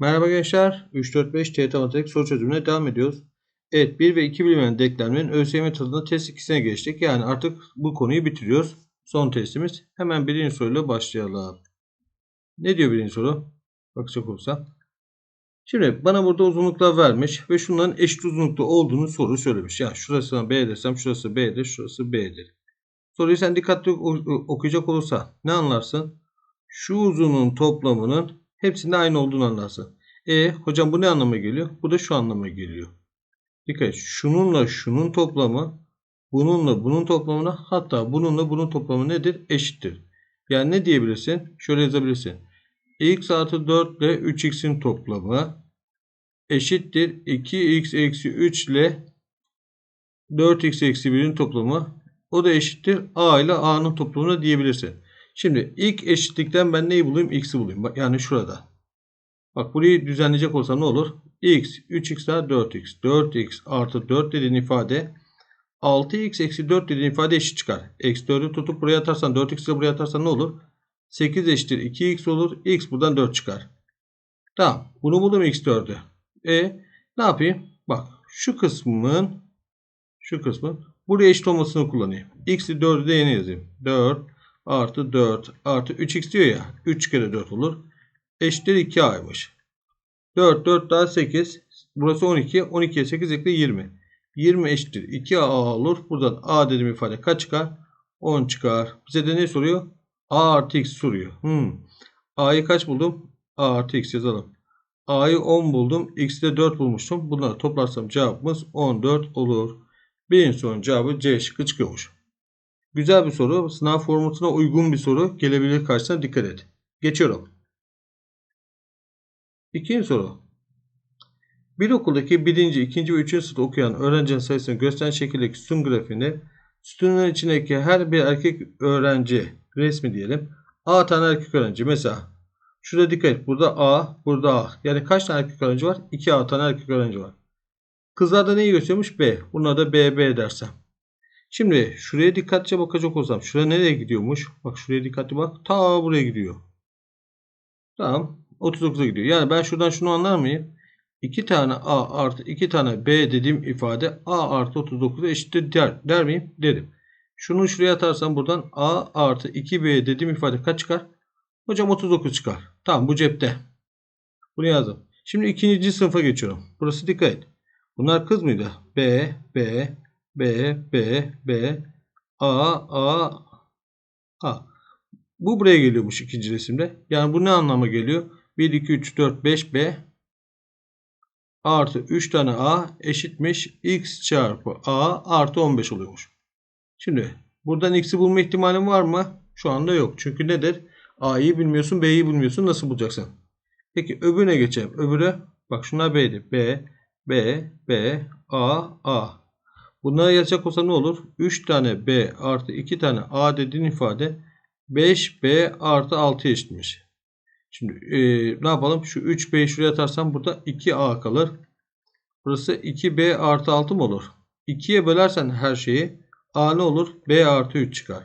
Merhaba gençler. 3, 4, 5 TYT Matematik soru çözümüne devam ediyoruz. Evet 1 ve 2 bilinmeyen denklemlerin ÖSYM tadında test 2'sine geçtik. Yani artık bu konuyu bitiriyoruz. Son testimiz. Hemen birinci soruyla başlayalım. Ne diyor birinci soru? Bakacak olursa. Şimdi bana burada uzunluklar vermiş ve şunların eşit uzunlukta olduğunu soru söylemiş. Yani şurası B desem şurası B'dir, şurası B'dir. Soruyu sen dikkatli okuyacak olursa ne anlarsın? Şu uzunluğun toplamının hepsinde aynı olduğunu anlarsın. E hocam bu ne anlama geliyor? Bu da şu anlama geliyor. Dikkat. Şununla şunun toplamı bununla bunun toplamına hatta bununla bunun toplamı nedir? Eşittir. Yani ne diyebilirsin? Şöyle yazabilirsin. x artı 4 ile 3x'in toplamı eşittir. 2x eksi 3 ile 4x eksi 1'in toplamı o da eşittir. a ile a'nın toplamına diyebilirsin. Şimdi ilk eşitlikten ben neyi bulayım? X'i bulayım. Yani şurada. Bak burayı düzenleyecek olsam ne olur? X 3x daha 4x. 4x artı 4 dediğin ifade 6x eksi 4 dediğin ifade eşit çıkar. Eksi 4'ü tutup buraya atarsan 4x'i buraya atarsan ne olur? 8 eşittir 2x olur. x buradan 4 çıkar. Tamam. Bunu buldum x4'ü. E ne yapayım? Bak şu kısmın şu kısmın buraya eşit olmasını kullanayım. x'i 4'ü de yeni yazayım. 4 artı 4 artı 3x diyor ya. 3 kere 4 olur. Eşittir 2a'ymış. 4 4 daha 8. Burası 12. 12'ye 8 ekle 20. 20 eşittir 2a olur. Buradan a dediğim ifade kaç çıkar? 10 çıkar. Bize de ne soruyor? a artı x soruyor. Hmm. a'yı kaç buldum? a artı x yazalım. a'yı 10 buldum. x'i de 4 bulmuştum. Bunları toplarsam cevabımız 14 olur. Birinci sorunun cevabı C şıkkı çıkıyormuş. Güzel bir soru. Sınav formatına uygun bir soru. Gelebilir karşısına dikkat et. Geçiyorum. İkinci soru. Bir okuldaki birinci, ikinci ve üçüncü sınıfta okuyan öğrencinin sayısını gösteren şekildeki sütun grafiğinde sütunun içindeki her bir erkek öğrenci resmi diyelim. A tane erkek öğrenci. Mesela şurada dikkat et. Burada A, burada A. Yani kaç tane erkek öğrenci var? 2 A tane erkek öğrenci var. Kızlarda neyi gösteriyormuş? B. Buna da B, B dersem. Şimdi şuraya dikkatlice bakacak olsam. Şuraya nereye gidiyormuş? Bak şuraya dikkatli bak. Ta buraya gidiyor. Tamam. 39'a gidiyor. Yani ben şuradan şunu anlar mıyım? 2 tane A artı 2 tane B dediğim ifade A artı 39'a eşittir der, der miyim? Derim. Şunu şuraya atarsam buradan A artı 2B dediğim ifade kaç çıkar? Hocam 39 çıkar. Tamam bu cepte. Bunu yazdım. Şimdi ikinci sınıfa geçiyorum. Burası dikkat et. Bunlar kız mıydı? B, B, B, B, B, A, A, A. Bu buraya geliyormuş ikinci resimde. Yani bu ne anlama geliyor? 1, 2, 3, 4, 5 B artı 3 tane A eşitmiş x çarpı A artı 15 oluyormuş. Şimdi buradan x'i bulma ihtimalim var mı? Şu anda yok. Çünkü nedir? A'yı bilmiyorsun, B'yi bilmiyorsun. Nasıl bulacaksın? Peki öbürüne geçelim. Öbürü bak şunlar B'di. B, B, B, A, A. Bunları yazacak olsa ne olur? 3 tane B artı 2 tane A dediğin ifade 5B artı 6 eşitmiş. Şimdi e, ne yapalım? Şu 3B'yi şuraya atarsam burada 2A kalır. Burası 2B artı 6 mı olur? 2'ye bölersen her şeyi A ne olur? B artı 3 çıkar.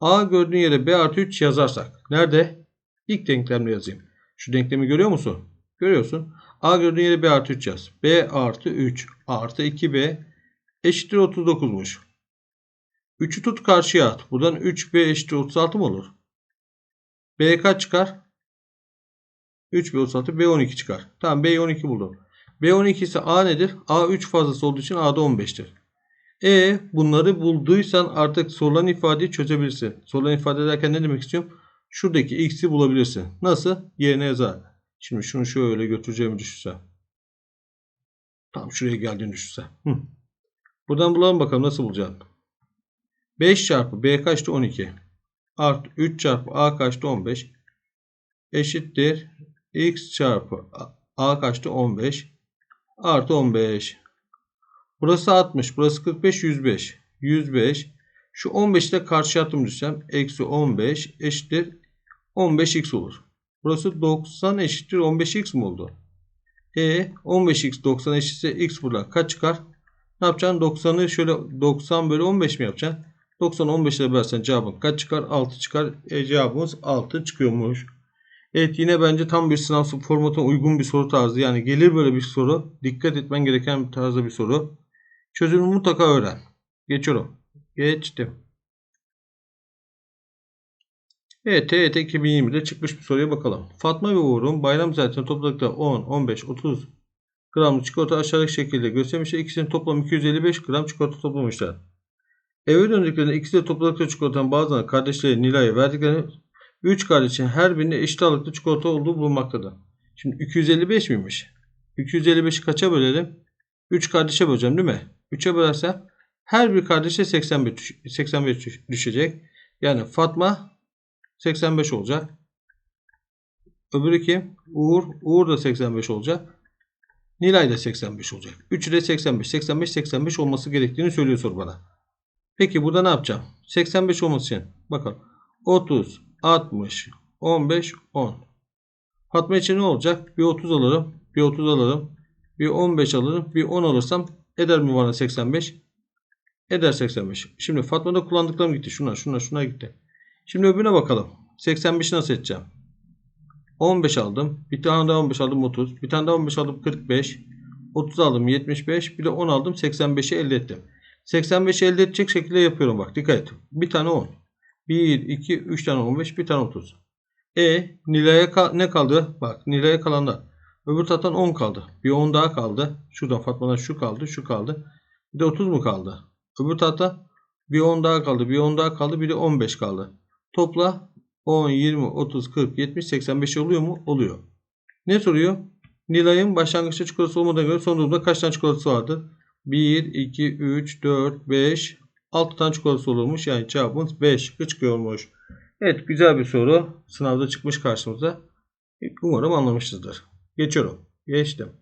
A gördüğün yere B artı 3 yazarsak. Nerede? İlk denklemle yazayım. Şu denklemi görüyor musun? Görüyorsun. A gördüğün yere B artı 3 yaz. B artı 3 artı 2B eşittir 39'muş. 3'ü tut karşıya at. Buradan 3B eşittir 36 mı olur? B kaç çıkar? 3 B36 B12 çıkar. Tamam B12 buldum. B12 ise A nedir? A 3 fazlası olduğu için A'da 15'tir. E bunları bulduysan artık sorulan ifadeyi çözebilirsin. Sorulan ifade ederken ne demek istiyorum? Şuradaki x'i bulabilirsin. Nasıl? Yerine yazar. Şimdi şunu şöyle götüreceğimi düşünse. Tam şuraya geldiğini düşünse. Hı. Buradan bulalım bakalım nasıl bulacağım. 5 çarpı B kaçtı? 12. Artı 3 çarpı A kaçtı? 15. Eşittir x çarpı a kaçtı? 15 artı 15. Burası 60. Burası 45. 105. 105. Şu 15 ile karşı attım düşsem. Eksi 15 eşittir. 15x olur. Burası 90 eşittir. 15x mi oldu? E 15x 90 eşitse x burada kaç çıkar? Ne yapacaksın? 90'ı şöyle 90 bölü 15 mi yapacaksın? 90 15 ile bölersen cevabın kaç çıkar? 6 çıkar. E cevabımız 6 çıkıyormuş. Evet yine bence tam bir sınav formatına uygun bir soru tarzı. Yani gelir böyle bir soru. Dikkat etmen gereken bir tarzda bir soru. Çözümü mutlaka öğren. Geçiyorum. Geçtim. Evet TET 2020'de çıkmış bir soruya bakalım. Fatma ve Uğur'un bayram ziyaretine topladıkları 10, 15, 30 gramlık çikolata aşağıdaki şekilde göstermişler. İkisinin toplam 255 gram çikolata toplamışlar. Eve döndüklerinde ikisi de topladıkları çikolatanın bazılarını kardeşleri Nilay'a verdiklerini 3 kardeşin her birinde eşit ağırlıkta çikolata olduğu bulunmaktadır. Şimdi 255 miymiş? 255'i kaça bölelim? 3 kardeşe böleceğim değil mi? 3'e bölersem her bir kardeşe 85, 85 düşecek. Yani Fatma 85 olacak. Öbürü kim? Uğur. Uğur da 85 olacak. Nilay da 85 olacak. Üçü de 85. 85 85 olması gerektiğini söylüyor soru bana. Peki burada ne yapacağım? 85 olması için bakalım. 30, 60, 15, 10. Fatma için ne olacak? Bir 30 alırım. Bir 30 alırım. Bir 15 alırım. Bir 10 alırsam eder mi bana 85? Eder 85. Şimdi Fatma'da kullandıklarım gitti. Şuna şuna şuna gitti. Şimdi öbürüne bakalım. 85'i nasıl edeceğim? 15 aldım. Bir tane daha 15 aldım 30. Bir tane daha 15 aldım 45. 30 aldım 75. Bir de 10 aldım 85'i elde ettim. 85'i elde edecek şekilde yapıyorum bak dikkat et. Bir tane 10. 1, 2, 3 tane 15, bir tane 30. E Nilay'a ka ne kaldı? Bak Nilay'a kalanlar. Öbür taraftan 10 kaldı. Bir 10 daha kaldı. Şuradan Fatma'dan şu kaldı, şu kaldı. Bir de 30 mu kaldı? Öbür tarafta bir 10 daha kaldı, bir 10 daha kaldı, bir de 15 kaldı. Topla 10, 20, 30, 40, 70, 85 oluyor mu? Oluyor. Ne soruyor? Nilay'ın başlangıçta çikolatası olmadığına göre son durumda kaç tane çikolatası vardır? 1, 2, 3, 4, 5, 6 tane çikolatası olurmuş. Yani cevabımız 5 çıkıyormuş. Evet güzel bir soru. Sınavda çıkmış karşımıza. Umarım anlamışızdır. Geçiyorum. Geçtim.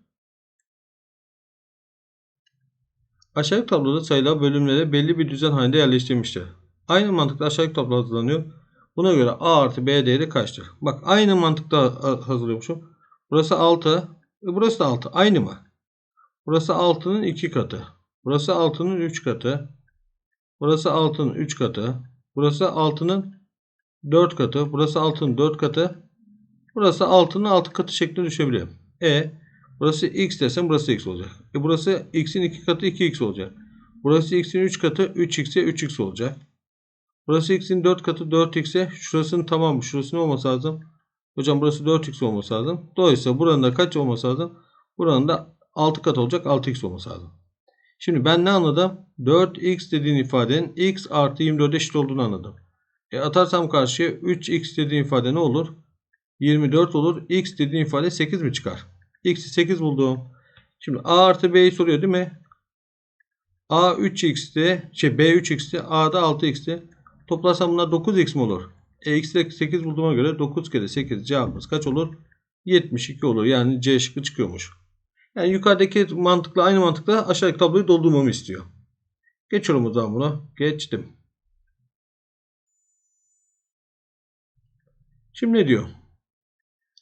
Aşağıdaki tabloda sayılar bölümlere belli bir düzen halinde yerleştirilmiştir. Aynı mantıkla aşağıdaki tablo hazırlanıyor. Buna göre A artı B değeri kaçtır? Bak aynı mantıkta hazırlıyormuşum. Burası 6. E burası da 6. Aynı mı? Burası 6'nın 2 katı. Burası 6'nın 3 katı. Burası 6'nın 3 katı. Burası 6'nın 4 katı. Burası 6'nın 4 katı. Burası 6'nın 6 katı şeklinde düşebiliyor. E burası x desem burası x olacak. E burası x'in 2 katı 2x olacak. Burası x'in 3 katı 3x'e 3x olacak. Burası x'in 4 katı 4x'e şurasının tamamı. Şurası ne olması lazım? Hocam burası 4x olması lazım. Dolayısıyla buranın da kaç olması lazım? Buranın da 6 kat olacak 6x olması lazım. Şimdi ben ne anladım? 4x dediğin ifadenin x artı 24 eşit olduğunu anladım. E atarsam karşıya 3x dediğin ifade ne olur? 24 olur. x dediğin ifade 8 mi çıkar? x'i 8 buldum. Şimdi a artı b'yi soruyor değil mi? a 3x'ti. Şey b 3x'ti. a da 6x'ti. Toplarsam bunlar 9x mi olur? E x'de 8 bulduğuma göre 9 kere 8 cevabımız kaç olur? 72 olur. Yani C şıkkı çıkıyormuş. Yani yukarıdaki mantıkla aynı mantıkla aşağıdaki tabloyu doldurmamı istiyor. Geçiyorum o zaman buna. Geçtim. Şimdi ne diyor?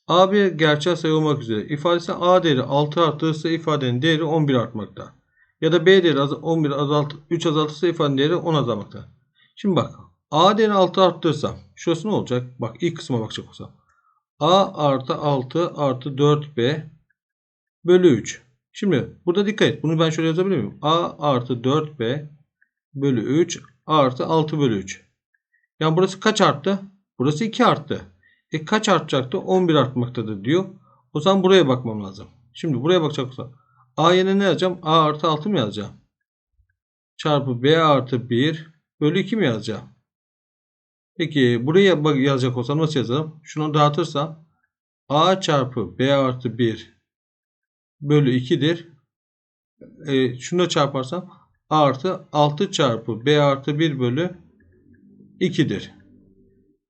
A bir gerçel sayı olmak üzere ifadesi A değeri 6 artırırsa ifadenin değeri 11 artmakta. Ya da B değeri 11 azalt 3 azaltırsa ifadenin değeri 10 azalmakta. Şimdi bak A değeri 6 arttırsam şurası ne olacak? Bak ilk kısma bakacak olsam. A artı 6 artı 4B bölü 3. Şimdi burada dikkat et. Bunu ben şöyle yazabilir miyim? A artı 4B bölü 3 artı 6 bölü 3. Yani burası kaç arttı? Burası 2 arttı. E kaç artacaktı? 11 artmaktadır diyor. O zaman buraya bakmam lazım. Şimdi buraya bakacak olsam. A yerine ne yazacağım? A artı 6 mı yazacağım? Çarpı B artı 1 bölü 2 mi yazacağım? Peki buraya bak yazacak olsam nasıl yazarım? Şunu dağıtırsam A çarpı B artı 1 bölü 2'dir. E, şunu da çarparsam A artı 6 çarpı B artı 1 bölü 2'dir.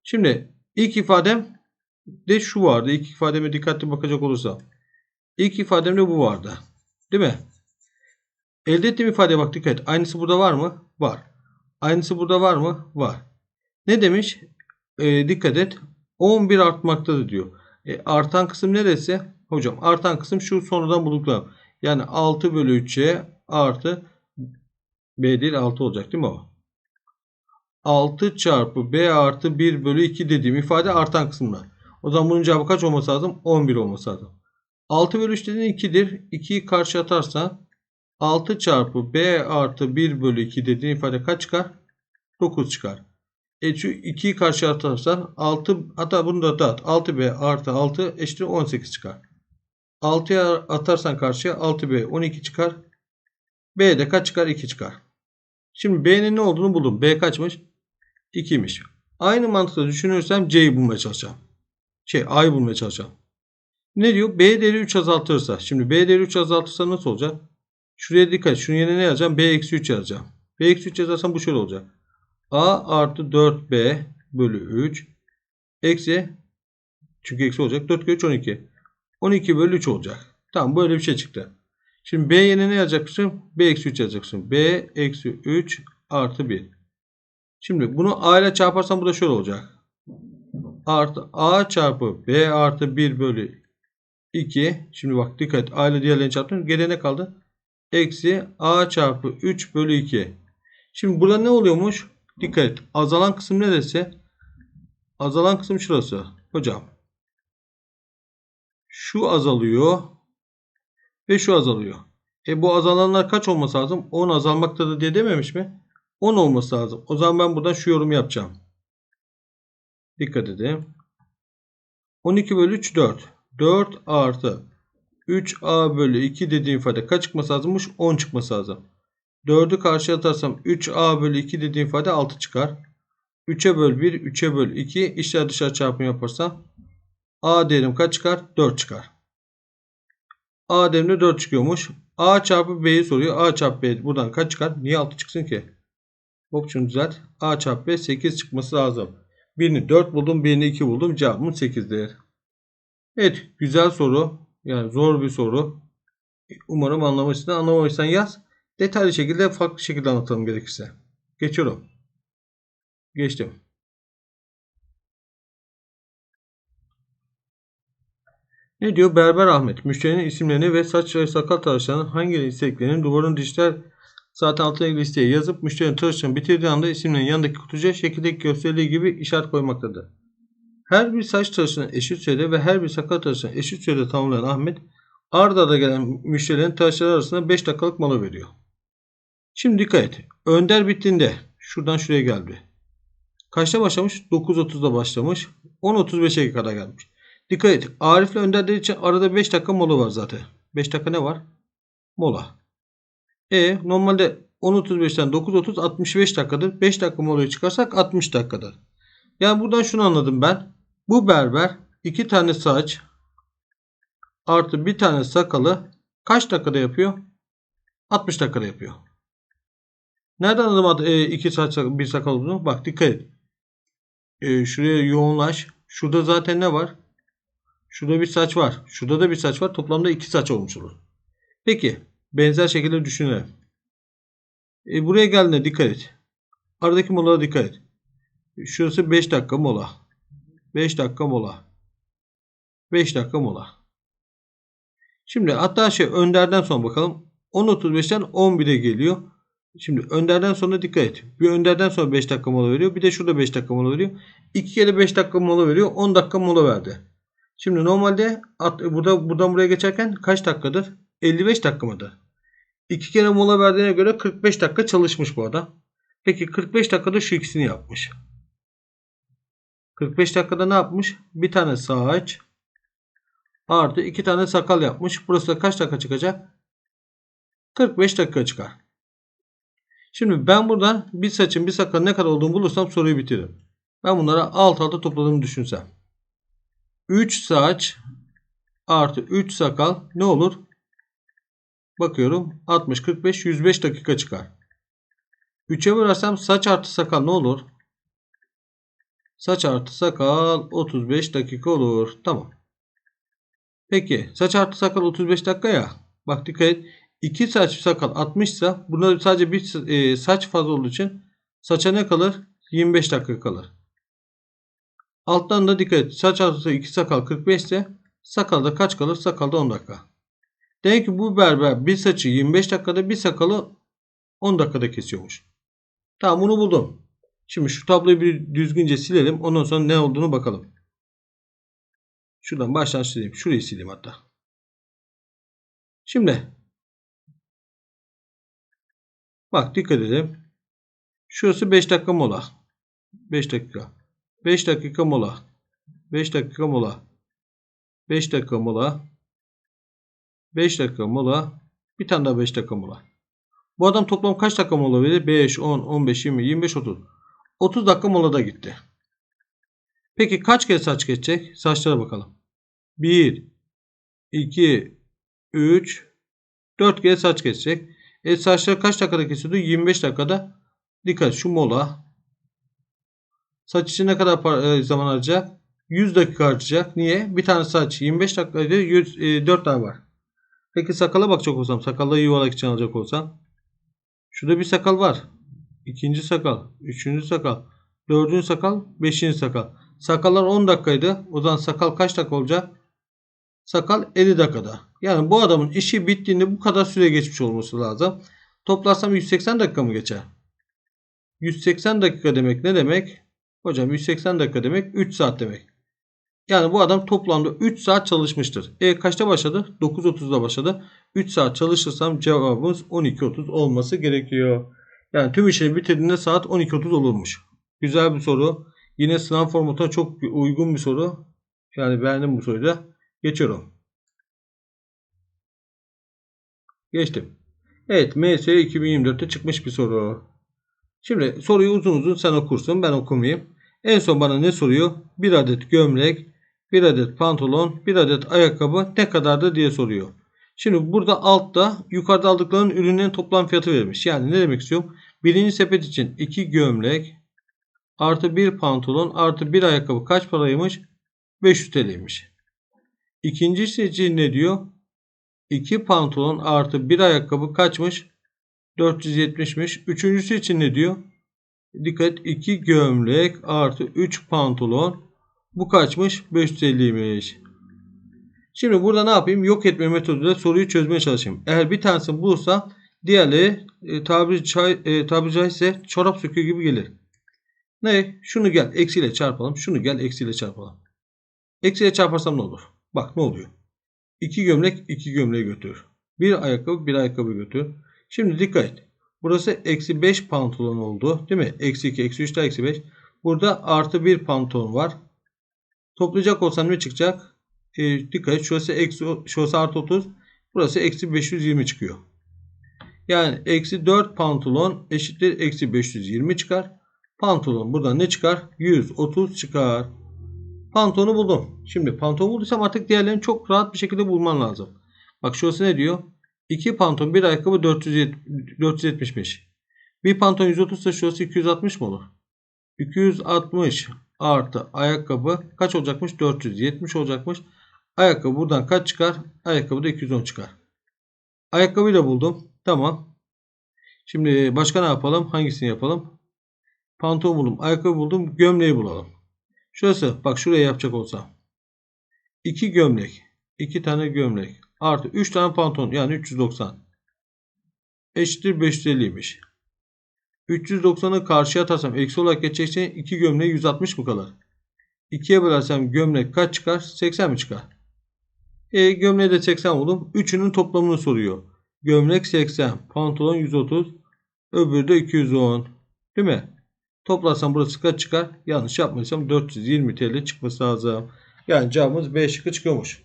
Şimdi ilk ifadem de şu vardı. İlk ifademe dikkatli bakacak olursam. İlk ifademde bu vardı. Değil mi? Elde ettiğim ifadeye bak dikkat et. Aynısı burada var mı? Var. Aynısı burada var mı? Var. Ne demiş? E, dikkat et. 11 artmaktadır diyor. E, artan kısım neresi? Hocam artan kısım şu sonradan bulduklarım. Yani 6 bölü 3'e artı B değil 6 olacak değil mi o? 6 çarpı B artı 1 bölü 2 dediğim ifade artan kısımlar. O zaman bunun cevabı kaç olması lazım? 11 olması lazım. 6 bölü 3 dediğin 2'dir. 2'yi karşı atarsa 6 çarpı b artı 1 bölü 2 dediğin ifade kaç çıkar? 9 çıkar. E şu 2'yi karşı atarsan 6 hatta bunu da dağıt. 6b artı 6 eşittir 18 çıkar. 6'ya atarsan karşıya 6b 12 çıkar. B de kaç çıkar? 2 çıkar. Şimdi B'nin ne olduğunu buldum. B kaçmış? 2'ymiş. Aynı mantıkla düşünürsem C'yi bulmaya çalışacağım. Şey A'yı bulmaya çalışacağım. Ne diyor? B değeri 3 azaltırsa. Şimdi B değeri 3 azaltırsa nasıl olacak? Şuraya dikkat. Şunun yerine ne yazacağım? B eksi 3 yazacağım. B eksi 3 yazarsam bu şöyle olacak. A artı 4B bölü 3 eksi çünkü eksi olacak. 4 kere 3 12. 12 bölü 3 olacak. Tamam böyle bir şey çıktı. Şimdi B yerine ne yazacaksın? B eksi 3 yazacaksın. B eksi 3 artı 1. Şimdi bunu A ile çarparsam bu da şöyle olacak. Artı A çarpı B artı 1 bölü 2. Şimdi bak dikkat. A ile diğerlerini çarptım. Geriye ne kaldı? Eksi A çarpı 3 bölü 2. Şimdi burada ne oluyormuş? Dikkat et. Azalan kısım neresi? Azalan kısım şurası. Hocam. Şu azalıyor. Ve şu azalıyor. E bu azalanlar kaç olması lazım? 10 azalmaktadır diye dememiş mi? 10 olması lazım. O zaman ben buradan şu yorum yapacağım. Dikkat edin. 12 bölü 3 4. 4 artı 3a bölü 2 dediğim ifade kaç çıkması lazımmış? 10 çıkması lazım. 4'ü karşıya atarsam 3a bölü 2 dediğim ifade 6 çıkar. 3'e böl 1, 3'e böl 2. İşler dışarı çarpımı yaparsam a değerim kaç çıkar? 4 çıkar. A değerinde 4 çıkıyormuş. A çarpı B'yi soruyor. A çarpı B buradan kaç çıkar? Niye 6 çıksın ki? Hop şunu düzelt. A çarpı B 8 çıkması lazım. Birini 4 buldum. Birini 2 buldum. Cevabım 8'dir. Evet. Güzel soru. Yani zor bir soru. Umarım anlamışsın. Anlamamışsan yaz. Detaylı şekilde farklı şekilde anlatalım gerekirse. Geçiyorum. Geçtim. Ne diyor? Berber Ahmet. Müşterinin isimlerini ve saç ve sakal tıraşlarının hangi istediklerini duvarın dijital saat altına listeye yazıp müşterinin tıraşını bitirdiği anda isimlerin yanındaki kutucuğa şekildeki gösterildiği gibi işaret koymaktadır. Her bir saç tıraşını eşit sürede ve her bir sakal tıraşını eşit sürede tamamlayan Ahmet arda arda gelen müşterilerin tıraşları arasında 5 dakikalık mola veriyor. Şimdi dikkat et. Önder bittiğinde şuradan şuraya geldi. Kaçta başlamış? 9.30'da başlamış. 10.35'e kadar gelmiş. Dikkat et. Arif ile Önder dediği için arada 5 dakika mola var zaten. 5 dakika ne var? Mola. E normalde 10.35'ten 9.30 65 dakikadır. 5 dakika molayı çıkarsak 60 dakikadır. Yani buradan şunu anladım ben. Bu berber 2 tane saç artı bir tane sakalı kaç dakikada yapıyor? 60 dakikada yapıyor. Nereden anladım 2 saç bir sakal olduğunu? Bak dikkat et. E, şuraya yoğunlaş. Şurada zaten ne var? Şurada bir saç var. Şurada da bir saç var. Toplamda iki saç olmuş olur. Peki. Benzer şekilde düşünelim. E, buraya geldiğinde dikkat et. Aradaki molalara dikkat et. Şurası 5 dakika mola. 5 dakika mola. 5 dakika mola. Şimdi hatta şey Önder'den sonra bakalım. 10.35'ten 11'e geliyor. Şimdi Önder'den sonra dikkat et. Bir Önder'den sonra 5 dakika mola veriyor. Bir de şurada 5 dakika mola veriyor. İki kere 5 dakika mola veriyor. 10 dakika mola verdi. Şimdi normalde at, burada buradan buraya geçerken kaç dakikadır? 55 dakika mıdır? İki kere mola verdiğine göre 45 dakika çalışmış bu adam. Peki 45 dakikada şu ikisini yapmış. 45 dakikada ne yapmış? Bir tane saç artı iki tane sakal yapmış. Burası da kaç dakika çıkacak? 45 dakika çıkar. Şimdi ben buradan bir saçın bir sakalın ne kadar olduğunu bulursam soruyu bitiririm. Ben bunlara alt alta topladığımı düşünsem. 3 saç artı 3 sakal ne olur? Bakıyorum 60, 45, 105 dakika çıkar. 3'e bölersem saç artı sakal ne olur? Saç artı sakal 35 dakika olur. Tamam. Peki saç artı sakal 35 dakika ya. Bak dikkat et. 2 saç sakal 60 ise bunda sadece bir e, saç fazla olduğu için saça ne kalır? 25 dakika kalır. Alttan da dikkat et. Saç artı 2 sakal 45 ise sakalda kaç kalır? Sakalda 10 dakika. Demek ki bu berber bir saçı 25 dakikada bir sakalı 10 dakikada kesiyormuş. Tamam bunu buldum. Şimdi şu tabloyu bir düzgünce silelim. Ondan sonra ne olduğunu bakalım. Şuradan baştan sileyim. Şurayı sileyim hatta. Şimdi bak dikkat edelim. Şurası 5 dakika mola. 5 dakika. 5 dakika mola. 5 dakika mola. 5 dakika mola. 5 dakika mola. Bir tane daha 5 dakika mola. Bu adam toplam kaç dakika mola verir? 5, 10, 15, 20, 25, 30. 30 dakika molada gitti. Peki kaç kez saç geçecek? Saçlara bakalım. 1, 2, 3, 4 kez saç geçecek. E saçları kaç dakikada kesiyordu? 25 dakikada. Dikkat şu mola. Saç için ne kadar para, e, zaman harcayacak? 100 dakika harcayacak. Niye? Bir tane saç 25 dakikaydı. 100, e, 4 tane var. Peki sakala bakacak olsam. Sakalla yuvarlak için alacak olsam. Şurada bir sakal var. İkinci sakal. Üçüncü sakal. Dördüncü sakal. Beşinci sakal. Sakallar 10 dakikaydı. O zaman sakal kaç dakika olacak? Sakal 50 dakikada. Yani bu adamın işi bittiğinde bu kadar süre geçmiş olması lazım. Toplarsam 180 dakika mı geçer? 180 dakika demek ne demek? Hocam 180 dakika demek 3 saat demek. Yani bu adam toplamda 3 saat çalışmıştır. E kaçta başladı? 9.30'da başladı. 3 saat çalışırsam cevabımız 12.30 olması gerekiyor. Yani tüm işini bitirdiğinde saat 12.30 olurmuş. Güzel bir soru. Yine sınav formatına çok uygun bir soru. Yani beğendim bu soruyu da. Geçiyorum. Geçtim. Evet MS 2024'te çıkmış bir soru. Şimdi soruyu uzun uzun sen okursun ben okumayayım. En son bana ne soruyor? Bir adet gömlek, bir adet pantolon, bir adet ayakkabı ne kadardı diye soruyor. Şimdi burada altta yukarıda aldıklarının ürünlerin toplam fiyatı verilmiş. Yani ne demek istiyorum? Birinci sepet için 2 gömlek artı 1 pantolon artı 1 ayakkabı kaç paraymış? 500 TL'ymiş. İkincisi için ne diyor? 2 pantolon artı 1 ayakkabı kaçmış? 470'miş. Üçüncüsü için ne diyor? Dikkat 2 gömlek artı 3 pantolon. Bu kaçmış? 550'ymiş. Şimdi burada ne yapayım? Yok etme metoduyla soruyu çözmeye çalışayım. Eğer bir tanesini bulursam diğerleri e, tabiri, e, tabiri caizse çorap söküğü gibi gelir. Ne? Şunu gel eksiyle çarpalım. Şunu gel eksiyle çarpalım. Eksiyle çarparsam ne olur? Bak ne oluyor? 2 gömlek 2 gömleği götür. Bir ayakkabı bir ayakkabı götür. Şimdi dikkat et. Burası eksi 5 pantolon oldu. Değil mi? Eksi 2, eksi 3 daha eksi 5. Burada artı 1 pantolon var. Toplayacak olsam ne çıkacak? E, dikkat et. Şurası, eksi, şurası artı 30. Burası eksi 520 çıkıyor. Yani eksi 4 pantolon eşittir eksi 520 çıkar. Pantolon buradan ne çıkar? 130 çıkar. Pantolonu buldum. Şimdi pantolonu bulduysam artık diğerlerini çok rahat bir şekilde bulman lazım. Bak şurası ne diyor? 2 pantolon bir ayakkabı 470'miş. Bir pantolon 130 ise şurası 260 mı olur? 260 artı ayakkabı kaç olacakmış? 470 olacakmış. Ayakkabı buradan kaç çıkar? Ayakkabı da 210 çıkar. Ayakkabıyı da buldum. Tamam. Şimdi başka ne yapalım? Hangisini yapalım? Pantolon buldum. Ayakkabı buldum. Gömleği bulalım. Şurası bak şuraya yapacak olsam. 2 gömlek. 2 tane gömlek. Artı 3 tane pantolon yani 390. Eşittir 550'ymiş. 390'ı karşıya atarsam eksi olarak geçecekse 2 gömleği 160 mı kalır? 2'ye bölersem gömlek kaç çıkar? 80 mi çıkar? E gömleği de 80 buldum. Üçünün toplamını soruyor. Gömlek 80, pantolon 130, öbürü de 210. Değil mi? Toplarsam burası kaç çıkar? Yanlış yapmaysam 420 TL çıkması lazım. Yani cevabımız B şıkkı çıkıyormuş.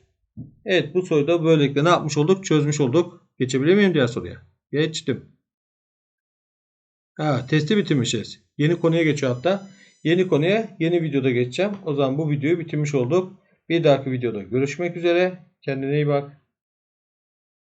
Evet bu soruyu da böylelikle ne yapmış olduk? Çözmüş olduk. Geçebilir miyim diğer soruya? Geçtim. Ha, testi bitirmişiz. Yeni konuya geçiyor hatta. Yeni konuya yeni videoda geçeceğim. O zaman bu videoyu bitirmiş olduk. Bir dahaki videoda görüşmek üzere. Kendine iyi bak.